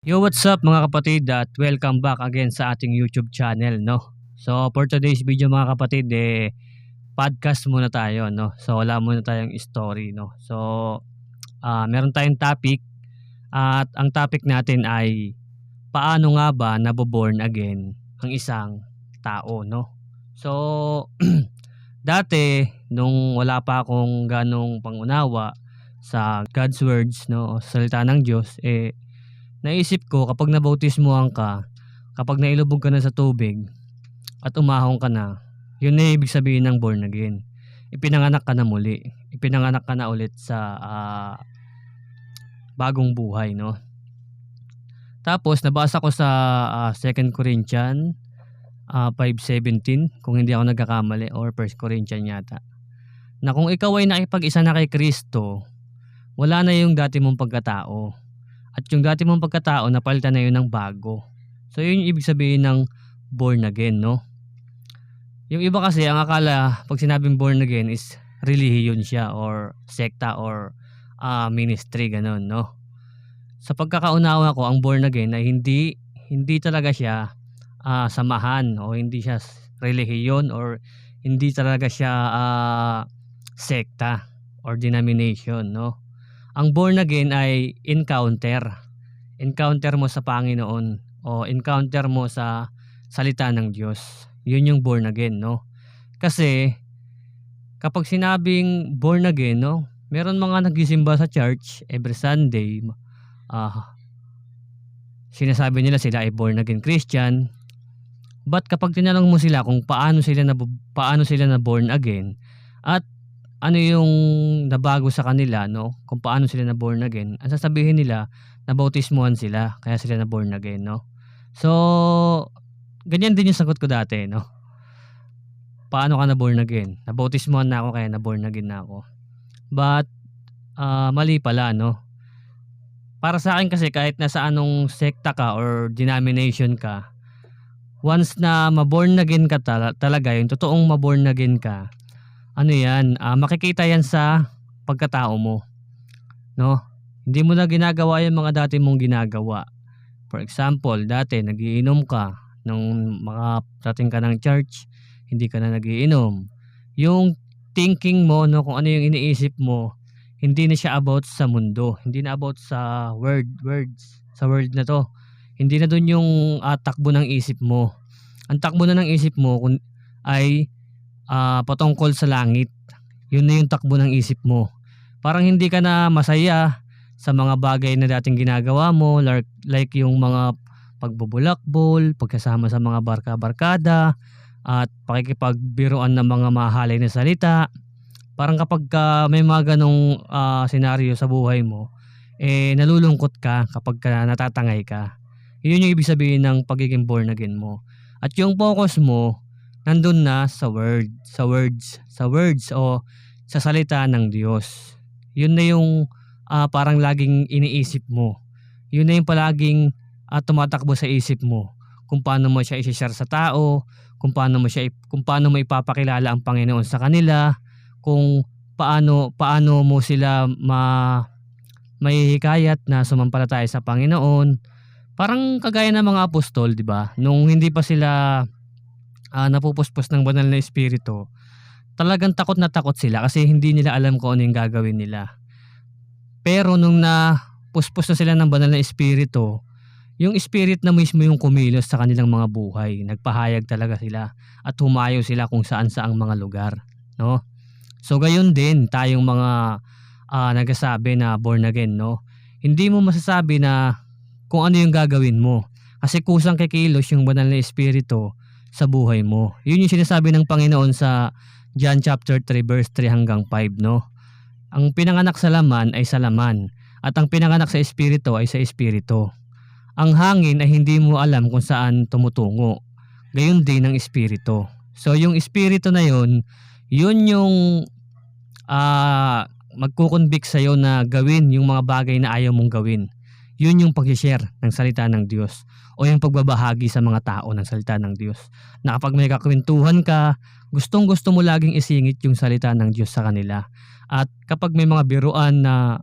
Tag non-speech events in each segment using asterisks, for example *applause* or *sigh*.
Yo, what's up mga kapatid at welcome back again sa ating YouTube channel, no? So, for today's video mga kapatid, eh, podcast muna tayo, no? So, wala muna tayong story, no? So, ah meron tayong topic at ang topic natin ay paano nga ba naboborn again ang isang tao, no? So, *clears throat* dati, nung wala pa akong ganong pangunawa sa God's words, no? Salita ng Diyos, eh, naisip ko kapag nabautismuhan ka, kapag nailubog ka na sa tubig at umahong ka na, yun na ibig sabihin ng born again. Ipinanganak ka na muli. Ipinanganak ka na ulit sa ah, bagong buhay, no? Tapos nabasa ko sa ah, 2 Corinthians ah, 5:17 kung hindi ako nagkakamali or 1 Corinthians yata. Na kung ikaw ay nakipag-isa na kay Kristo, wala na yung dati mong pagkatao. At yung dati mong pagkatao, napalitan na yun ng bago. So, yun yung ibig sabihin ng born again, no? Yung iba kasi, ang akala, pag sinabing born again is relihiyon siya or sekta or ah, ministry, ganun, no? Sa pagkakaunawa ko, ang born again ay hindi, hindi talaga siya ah, samahan o hindi siya relihiyon or hindi talaga siya ah, sekta or denomination, no? Ang born again ay encounter. Encounter mo sa Panginoon o encounter mo sa salita ng Diyos. Yun yung born again, no? Kasi kapag sinabing born again, no? Meron mga nagisimba sa church every Sunday. Ah, sinasabi nila sila ay born again Christian. But kapag tinanong mo sila kung paano sila na paano sila na born again at ano yung nabago sa kanila, no? Kung paano sila na born again. Ang sasabihin nila, nabautismuhan sila, kaya sila na born again, no? So, ganyan din yung sagot ko dati, no? Paano ka na born again? Nabautismuhan na ako, kaya na born again na ako. But, ah, mali pala, no? Para sa akin kasi, kahit nasa anong sekta ka or denomination ka, once na maborn again ka tala- talaga, yung totoong maborn again ka, ano yan, ah, makikita yan sa pagkatao mo. No? Hindi mo na ginagawa yung mga dati mong ginagawa. For example, dati nagiinom ka nung mga dating ka ng church, hindi ka na nagiinom. Yung thinking mo, no, kung ano yung iniisip mo, hindi na siya about sa mundo. Hindi na about sa word, words, sa word na to. Hindi na dun yung ah, takbo ng isip mo. Ang takbo na ng isip mo kun- ay ah, patungkol sa langit. Yun na yung takbo ng isip mo. Parang hindi ka na masaya sa mga bagay na dating ginagawa mo like, yung mga pagbubulakbol, pagkasama sa mga barka-barkada, at pakikipagbiruan ng mga mahalay na salita. Parang kapag ka may mga ganong ah, senaryo sa buhay mo, eh nalulungkot ka kapag ka natatangay ka. Yun yung ibig sabihin ng pagiging born again mo. At yung focus mo, nandun na sa word, sa words, sa words o sa salita ng Diyos. Yun na yung ah, parang laging iniisip mo. Yun na yung palaging ah, tumatakbo sa isip mo. Kung paano mo siya i-share sa tao, kung paano mo siya kung paano mo ipapakilala ang Panginoon sa kanila, kung paano paano mo sila ma mahihikayat na sumampalataya sa Panginoon. Parang kagaya ng mga apostol, 'di ba? Nung hindi pa sila ah, napupuspos ng banal na espiritu, talagang takot na takot sila kasi hindi nila alam kung ano yung gagawin nila. Pero nung na puspos na sila ng banal na espiritu, yung spirit na mismo yung kumilos sa kanilang mga buhay. Nagpahayag talaga sila at humayo sila kung saan saang mga lugar, no? So gayon din tayong mga ah, nagsasabi na born again, no? Hindi mo masasabi na kung ano yung gagawin mo. Kasi kusang kikilos yung banal na espiritu sa buhay mo. Yun yung sinasabi ng Panginoon sa John chapter 3 verse 3 hanggang 5, no? Ang pinanganak sa laman ay sa laman at ang pinanganak sa espiritu ay sa espiritu. Ang hangin ay hindi mo alam kung saan tumutungo. Gayon din ang espiritu. So yung espiritu na yun, yun yung ah magkukonvict sa'yo na gawin yung mga bagay na ayaw mong gawin. Yun yung pag-share ng salita ng Diyos o yung pagbabahagi sa mga tao ng salita ng Diyos. Na kapag may kakwentuhan ka, gustong gusto mo laging isingit yung salita ng Diyos sa kanila. At kapag may mga biruan na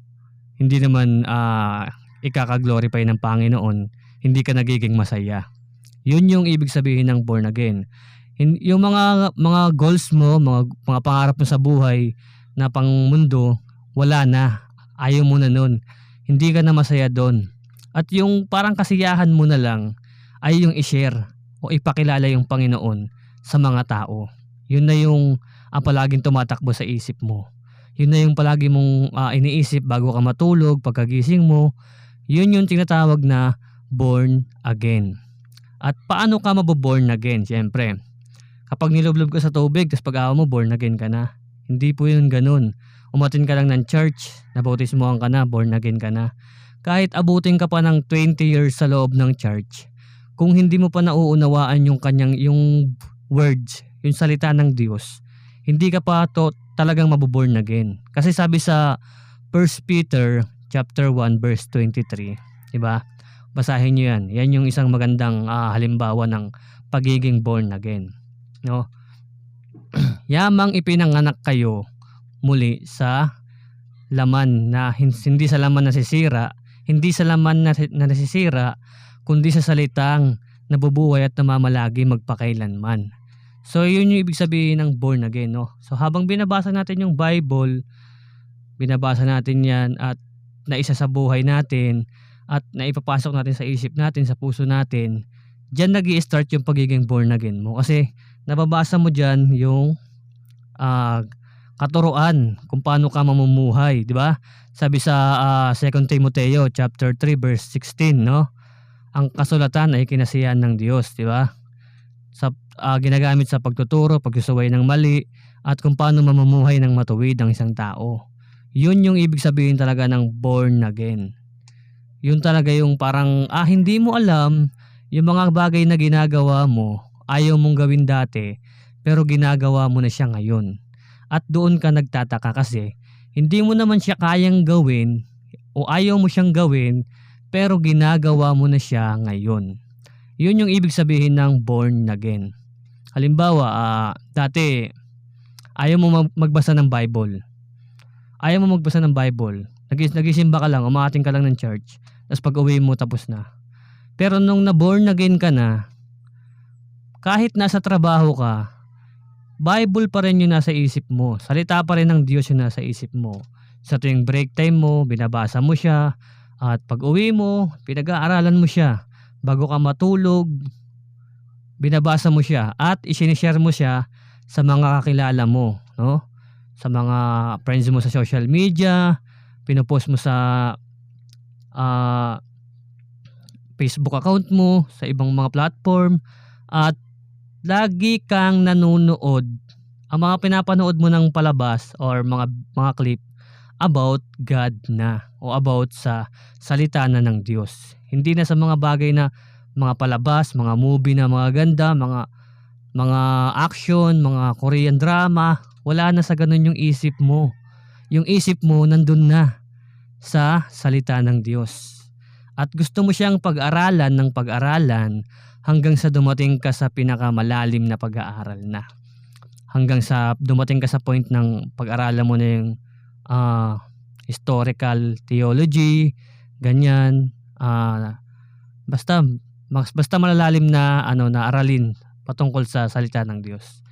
hindi naman ah, ikaka-glorify ng Panginoon, hindi ka nagiging masaya. Yun yung ibig sabihin ng born again. Yung mga mga goals mo, mga mga pangarap mo sa buhay na pang mundo, wala na. Ayaw mo na nun. Hindi ka na masaya doon. At yung parang kasiyahan mo na lang ay yung i-share o ipakilala yung Panginoon sa mga tao. Yun na yung ang palaging tumatakbo sa isip mo. Yun na yung palagi mong ah, iniisip bago ka matulog, pagkagising mo. Yun yung tinatawag na born again. At paano ka maboborn again? Siyempre, kapag nilublob ka sa tubig, tapos pag mo, born again ka na. Hindi po yun ganun. Umatin ka lang ng church, nabautismohan ka na, born again ka na. Kahit abutin ka pa ng 20 years sa loob ng church, kung hindi mo pa nauunawaan yung kanyang, yung words, yung salita ng Diyos, hindi ka pa to talagang maboborn again. Kasi sabi sa 1 Peter chapter 1 verse 23, 'di ba? Basahin niyo 'yan. Yan yung isang magandang ah, halimbawa ng pagiging born again, no? *clears throat* Yamang ipinanganak kayo muli sa laman na hin- hindi sa laman nasisira, hindi sa laman na, na nasisira, kundi sa salitang nabubuhay at namamalagi magpakailanman. So yun yung ibig sabihin ng born again, no? So habang binabasa natin yung Bible, binabasa natin yan at naisa sa buhay natin at naipapasok natin sa isip natin, sa puso natin, dyan nag start yung pagiging born again mo. Kasi nababasa mo dyan yung ah, katuruan kung paano ka mamumuhay, di ba? Sabi sa ah, 2 Timoteo chapter 3 verse 16, no? Ang kasulatan ay kinasiyahan ng Diyos, di ba? Sa ah, ginagamit sa pagtuturo, pagsusuway ng mali at kung paano mamumuhay ng matuwid ang isang tao. Yun yung ibig sabihin talaga ng born again. Yun talaga yung parang ah hindi mo alam yung mga bagay na ginagawa mo, ayaw mong gawin dati, pero ginagawa mo na siya ngayon. At doon ka nagtataka kasi hindi mo naman siya kayang gawin o ayaw mo siyang gawin, pero ginagawa mo na siya ngayon. Yun yung ibig sabihin ng born again. Halimbawa, ah, dati ayaw mo mag- magbasa ng Bible. Ayaw mo magbasa ng Bible. Nagis nagisimba ka lang, umating ka lang ng church. Tapos pag uwi mo, tapos na. Pero nung na-born again ka na, kahit nasa trabaho ka, Bible pa rin yung nasa isip mo. Salita pa rin ng Diyos yung nasa isip mo. Sa tuwing break time mo, binabasa mo siya. At pag uwi mo, pinag-aaralan mo siya. Bago ka matulog, binabasa mo siya. At isinishare mo siya sa mga kakilala mo. No? Sa mga friends mo sa social media. Pinopost mo sa ah, Facebook account mo, sa ibang mga platform. At lagi kang nanonood ang mga pinapanood mo ng palabas or mga mga clip about God na o about sa salita na ng Diyos. Hindi na sa mga bagay na mga palabas, mga movie na mga ganda, mga mga action, mga Korean drama, wala na sa ganun yung isip mo. Yung isip mo nandun na sa salita ng Diyos. At gusto mo siyang pag-aralan ng pag-aralan hanggang sa dumating ka sa pinakamalalim na pag-aaral na. Hanggang sa dumating ka sa point ng pag-aralan mo na yung ah, historical theology, ganyan. ah, basta mas basta malalalim na ano na aralin patungkol sa salita ng Diyos.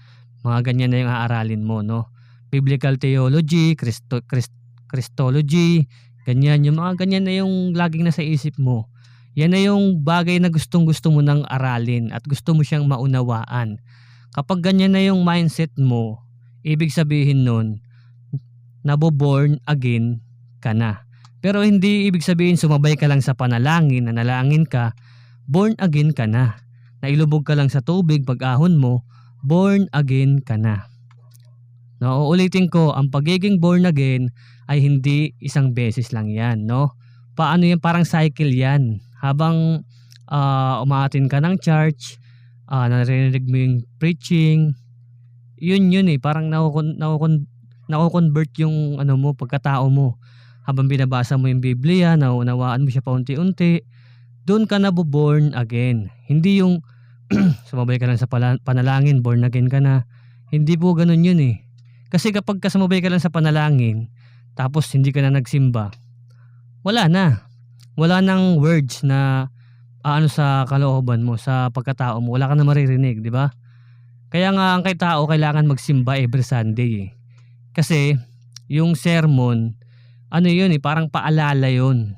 Mga ganyan na yung aaralin mo, no? Biblical theology, Christo, Christ, Christology, ganyan. Yung mga ganyan na yung laging nasa isip mo. Yan na yung bagay na gustong gusto mo nang aralin at gusto mo siyang maunawaan. Kapag ganyan na yung mindset mo, ibig sabihin nun, naboborn again ka na. Pero hindi ibig sabihin sumabay ka lang sa panalangin, nanalangin ka, born again ka na. Nailubog ka lang sa tubig pag ahon mo, born again ka na. No, uulitin ko, ang pagiging born again ay hindi isang beses lang yan, no? Paano yan? Parang cycle yan. Habang ah, umaatin ka ng church, ah, naririnig mo yung preaching, yun yun eh, parang nakukon, nakukon, nakukonvert yung ano mo, pagkatao mo. Habang binabasa mo yung Biblia, nauunawaan mo siya paunti-unti, doon ka na born again. Hindi yung *clears throat* sumabay ka lang sa panalangin, born again ka na. Hindi po ganun yun eh. Kasi kapag kasumabay ka lang sa panalangin, tapos hindi ka na nagsimba, wala na. Wala nang words na aano sa kalooban mo, sa pagkatao mo, wala ka na maririnig, 'di ba? Kaya nga ang kay tao kailangan magsimba every Sunday, eh. Kasi yung sermon, ano 'yun, eh, parang paalala 'yun.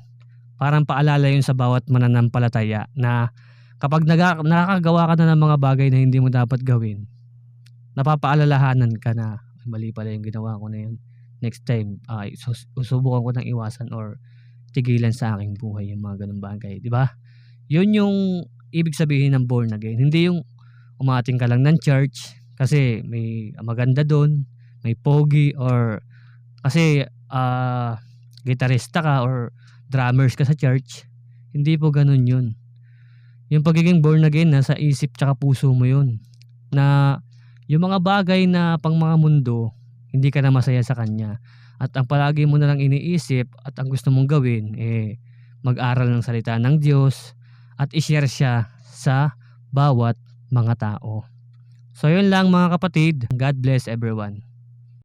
Parang paalala 'yun sa bawat mananampalataya na kapag naga nakakagawa ka na ng mga bagay na hindi mo dapat gawin, napapaalalahanan ka na, "Mali pala yung ginawa ko na 'yun. Next time, ah, sus susubukan ko ng iwasan or tigilan sa aking buhay yung mga gano'ng bagay." 'Di ba? 'Yun yung ibig sabihin ng born again, hindi yung umating ka lang ng church kasi may maganda dun, may pogi or kasi, ah, gitarista ka or drummers ka sa church. Hindi po gano'n 'yun. Yung pagiging born again nasa isip tsaka puso mo 'yun, na yung mga bagay na pang mga mundo, hindi ka na masaya sa kanya at ang palagi mo na lang iniisip at ang gusto mong gawin, eh, mag-aral ng salita ng Diyos at i-share siya sa bawat mga tao. So 'yun lang mga kapatid. God bless everyone.